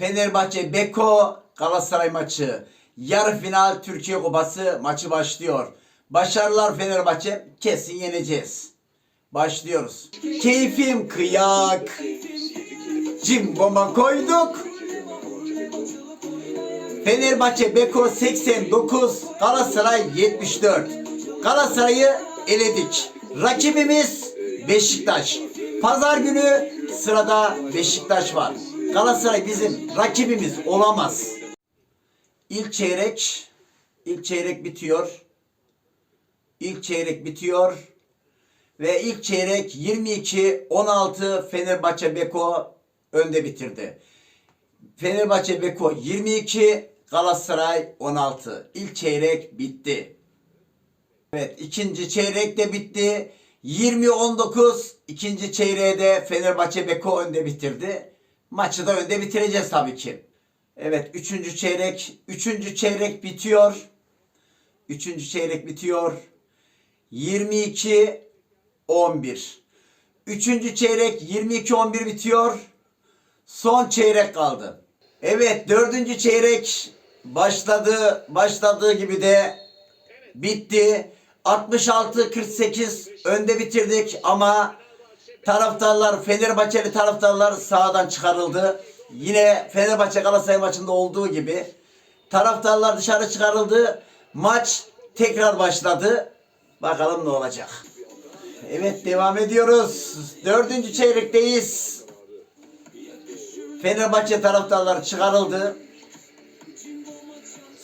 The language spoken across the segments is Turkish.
Fenerbahçe Beko Galatasaray maçı. Yarı final Türkiye Kupası maçı başlıyor. Başarılar Fenerbahçe. Kesin yeneceğiz. Başlıyoruz. Keyfim kıyak. Cimboma koyduk. Fenerbahçe Beko 89, Galatasaray 74. Galatasaray'ı eledik. Rakibimiz Beşiktaş. Pazar günü sırada Beşiktaş var. Galatasaray bizim rakibimiz olamaz. İlk çeyrek ilk çeyrek bitiyor. İlk çeyrek bitiyor. Ve ilk çeyrek 22-16 Fenerbahçe Beko önde bitirdi. Fenerbahçe Beko 22, Galatasaray 16. İlk çeyrek bitti. Evet ikinci çeyrek de bitti. 20-19 ikinci çeyreğe de Fenerbahçe Beko önde bitirdi. Maçı da önde bitireceğiz tabii ki. Evet üçüncü çeyrek, üçüncü çeyrek bitiyor. Üçüncü çeyrek bitiyor. 22 11. Üçüncü çeyrek 22-11 bitiyor. Son çeyrek kaldı. Evet dördüncü çeyrek başladı. Başladığı gibi de bitti. 66-48 önde bitirdik ama taraftarlar Fenerbahçeli taraftarlar sahadan çıkarıldı. Yine Fenerbahçe Galatasaray maçında olduğu gibi taraftarlar dışarı çıkarıldı. Maç tekrar başladı. Bakalım ne olacak. Evet devam ediyoruz. Dördüncü çeyrekteyiz. Fenerbahçe taraftarları çıkarıldı.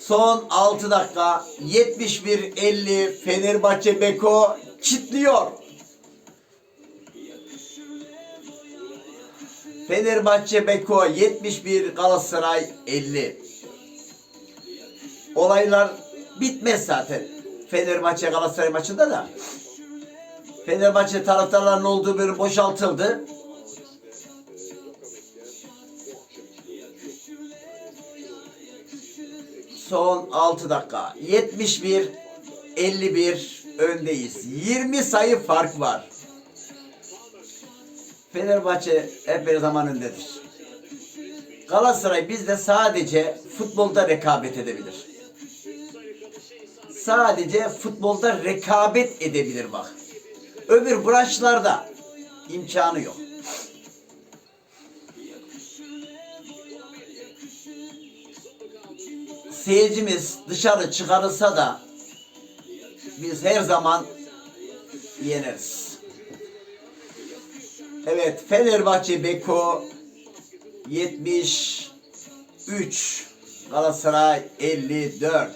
Son 6 dakika 71-50 Fenerbahçe Beko kitliyor. Fenerbahçe Beko 71 Galatasaray 50. Olaylar bitmez zaten. Fenerbahçe Galatasaray maçında da. Fenerbahçe taraftarlarının olduğu bölüm boşaltıldı. Son 6 dakika. 71 51 öndeyiz. 20 sayı fark var. Fenerbahçe hep her zaman öndedir. Galatasaray bizde sadece futbolda rekabet edebilir. Sadece futbolda rekabet edebilir bak. Öbür branşlarda imkanı yok. Seyircimiz dışarı çıkarılsa da biz her zaman yeneriz. Evet Fenerbahçe Beko 73 Galatasaray 54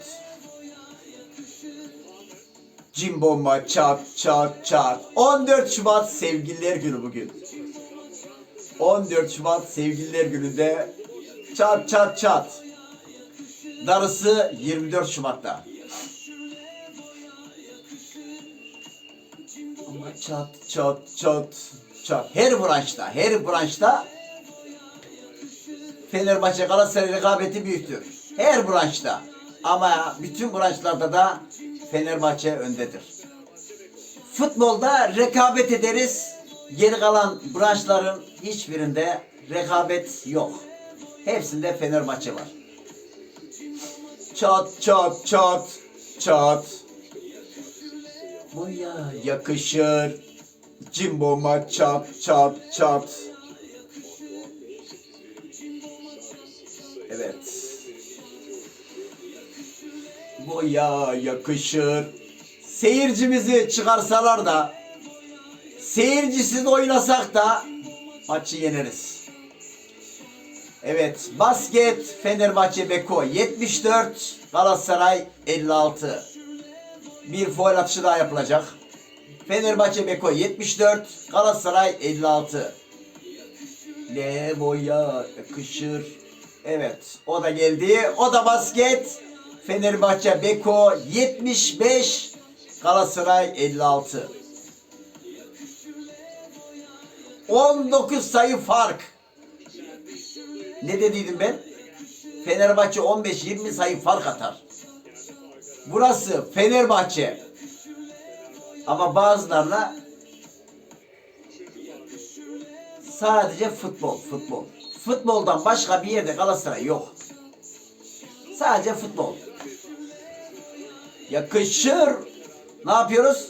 Cimbomba çat çat çat 14 Şubat Sevgililer Günü bugün. 14 Şubat Sevgililer Günü'nde çat çat çat Darısı 24 Şubat'ta. Ama çat çat çat çat her branşta her branşta Fenerbahçe Galatasaray rekabeti büyüktür. Her branşta. Ama bütün branşlarda da Fenerbahçe öndedir. Futbolda rekabet ederiz. Geri kalan branşların hiçbirinde rekabet yok. Hepsinde Fenerbahçe var. Çat çat çat çat. Bu ya yakışır. Cimboma çat çat çat. Evet. Boya yakışır. Seyircimizi çıkarsalar da seyircisiz oynasak da maçı yeneriz. Evet, basket Fenerbahçe Beko 74, Galatasaray 56. Bir foul atışı daha yapılacak. Fenerbahçe Beko 74, Galatasaray 56. Le boya yakışır. Evet, o da geldi. O da basket. Fenerbahçe Beko 75, Galatasaray 56. 19 sayı fark. Ne dediydim ben? Fenerbahçe 15-20 sayı fark atar. Burası Fenerbahçe. Ama bazılarına sadece futbol, futbol. Futboldan başka bir yerde Galatasaray yok. Sadece futbol. Yakışır. Ne yapıyoruz?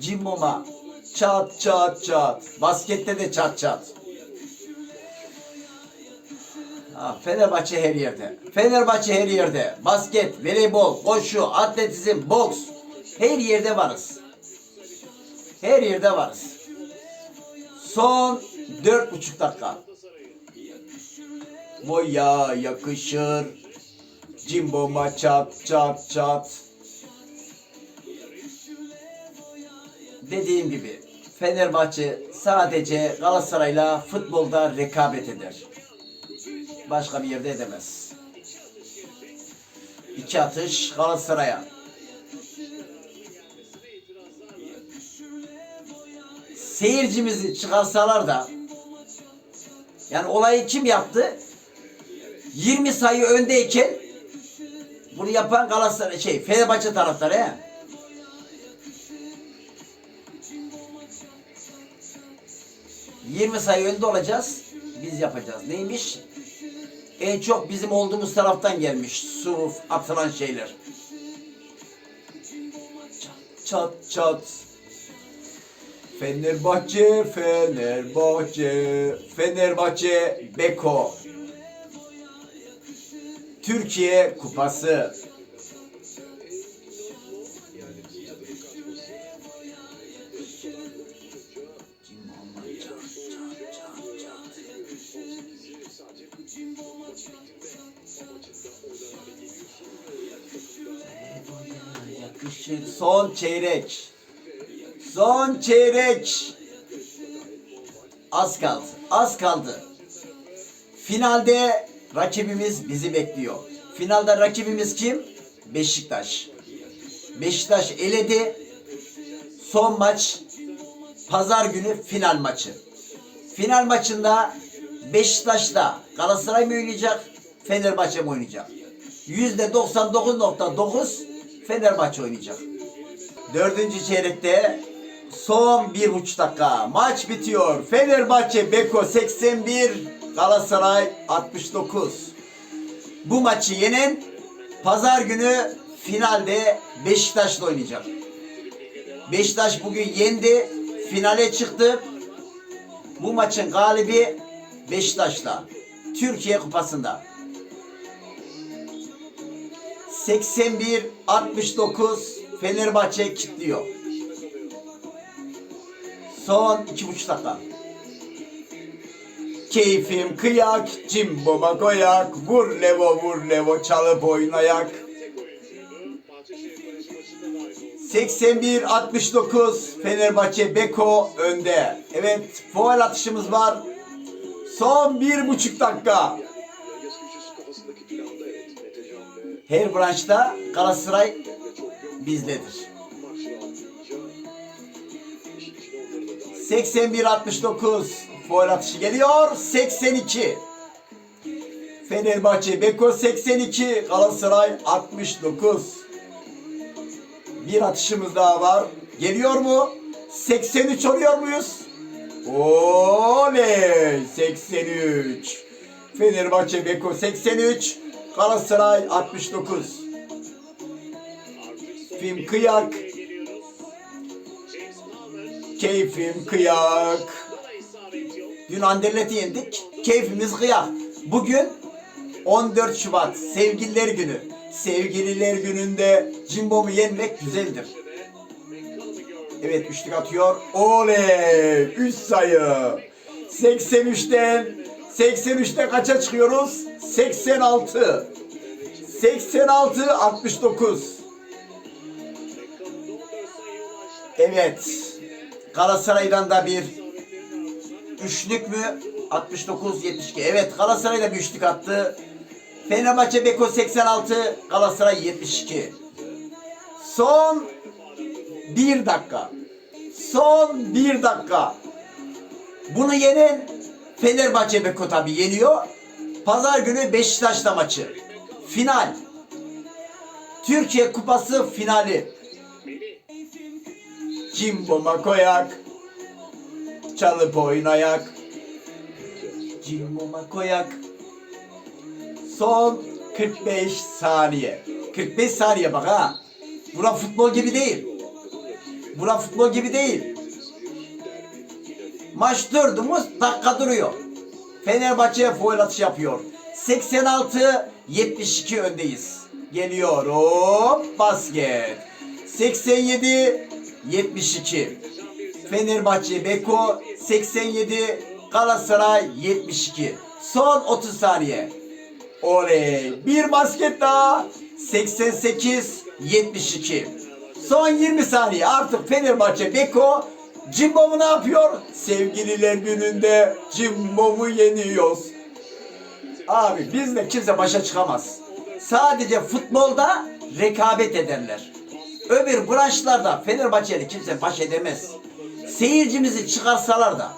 Cimbom'a. Çat çat çat. Baskette de çat çat. Fenerbahçe her yerde. Fenerbahçe her yerde. Basket, voleybol, koşu, atletizm, boks. Her yerde varız. Her yerde varız. Son dört buçuk dakika. Boya yakışır. Cimboma çat çat çat. Dediğim gibi Fenerbahçe sadece Galatasaray'la futbolda rekabet eder. Başka bir yerde edemez. İki atış Galatasaray'a. Seyircimizi çıkarsalar da yani olayı kim yaptı? 20 sayı öndeyken bunu yapan Galatasaray şey Fenerbahçe taraftarı he. ...20 sayı önde olacağız. Biz yapacağız. Neymiş? En çok bizim olduğumuz taraftan gelmiş. Suruf, atılan şeyler. Çat çat çat. Fenerbahçe, Fenerbahçe, Fenerbahçe, Beko. Türkiye Kupası. Yakışır. Son çeyrek. Son çeyrek. Az kaldı. Az kaldı. Finalde rakibimiz bizi bekliyor. Finalde rakibimiz kim? Beşiktaş. Beşiktaş eledi. Son maç pazar günü final maçı. Final maçında Beşiktaş'ta Galatasaray mı oynayacak? Fenerbahçe mi oynayacak? %99.9 Fenerbahçe oynayacak. Dördüncü çeyrekte son bir buçuk dakika. Maç bitiyor. Fenerbahçe Beko 81, Galatasaray 69. Bu maçı yenen pazar günü finalde Beşiktaş'la oynayacak. Beşiktaş bugün yendi. Finale çıktı. Bu maçın galibi Beşiktaş'ta. Türkiye Kupası'nda. 81-69 Fenerbahçe kilitliyor. Son iki buçuk dakika. Keyfim kıyak, cimboma koyak, vur levo vur levo çalıp oynayak. 81-69 Fenerbahçe Beko önde. Evet, foul atışımız var. Son bir buçuk dakika. Her branşta Galatasaray bizdedir. 81-69 foul atışı geliyor. 82. Fenerbahçe Beko 82, Galatasaray 69. Bir atışımız daha var. Geliyor mu? 83 oluyor muyuz? Oley! 83. Fenerbahçe Beko 83, Galatasaray 69. Film kıyak. Keyfim kıyak. Dün Anderlet'i yendik. Keyfimiz kıyak. Bugün 14 Şubat Sevgililer Günü. Sevgililer Günü'nde Cimbom'u yenmek güzeldir. Evet üçlük atıyor. Oley! 3 sayı. 83'ten 83'te kaça çıkıyoruz? 86. 86 69. Evet. Galatasaray'dan da bir üçlük mü? 69 72. Evet Galatasaray da bir üçlük attı. Fenerbahçe Beko 86, Galatasaray 72. Son bir dakika. Son bir dakika. Bunu yenen Fenerbahçe Beko tabi yeniyor. Pazar günü Beşiktaş'ta maçı. Final. Türkiye Kupası finali. Cimboma koyak. Çalıp oynayak. Cimboma koyak. Son 45 saniye. 45 saniye bak ha. Bura futbol gibi değil. Bura futbol gibi değil. Maç durdu mu dakika duruyor. Fenerbahçe foul atış yapıyor. 86-72 öndeyiz. Geliyor hop basket. 87-72. Fenerbahçe Beko 87 Galatasaray 72. Son 30 saniye. Oley! Bir basket daha. 88 72. Son 20 saniye. Artık Fenerbahçe Beko Cimbom'u ne yapıyor? Sevgililer gününde Cimbom'u yeniyoruz. Abi bizle kimse başa çıkamaz. Sadece futbolda rekabet ederler. Öbür branşlarda Fenerbahçe'yle kimse baş edemez. Seyircimizi çıkarsalar da.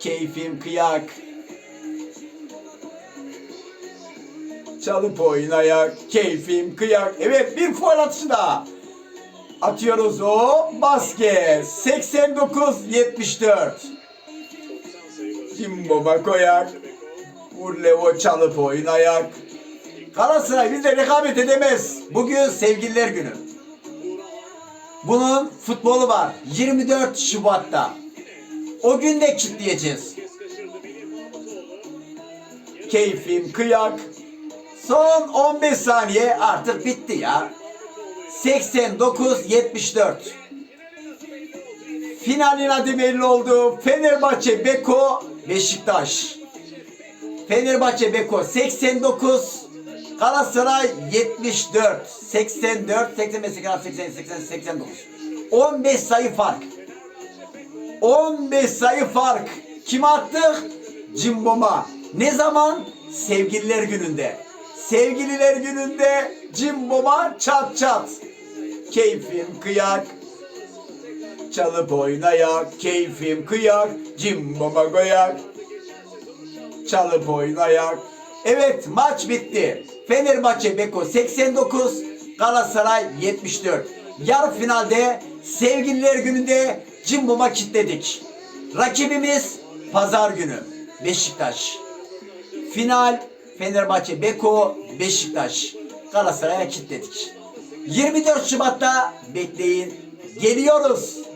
Keyfim kıyak. Çalıp oynayak. Keyfim kıyak. Evet bir foul atışı daha. Atıyoruz o basket. 89-74. Cimbom'a koyak. Urlevo çalıp oynayak. Galatasaray bizle rekabet edemez. Bugün sevgililer günü. Bunun futbolu var. 24 Şubat'ta. O gün de kitleyeceğiz. Keyfim kıyak. Son 15 saniye artık bitti ya. 89-74. Finalin adı belli oldu. Fenerbahçe Beko Beşiktaş. Fenerbahçe Beko 89 Galatasaray 74 84 85 80 80 89 15 sayı fark 15 sayı fark kime attık? Cimbom'a ne zaman? Sevgililer gününde Sevgililer gününde Cimbom'a çat çat Keyfim kıyak Çalıp oynayak Keyfim kıyak Cimbom'a koyak çalıp oynayak. Evet maç bitti. Fenerbahçe Beko 89, Galatasaray 74. Yarı finalde sevgililer gününde Cimbom'a kitledik. Rakibimiz pazar günü Beşiktaş. Final Fenerbahçe Beko Beşiktaş. Galatasaray'a kitledik. 24 Şubat'ta bekleyin. Geliyoruz.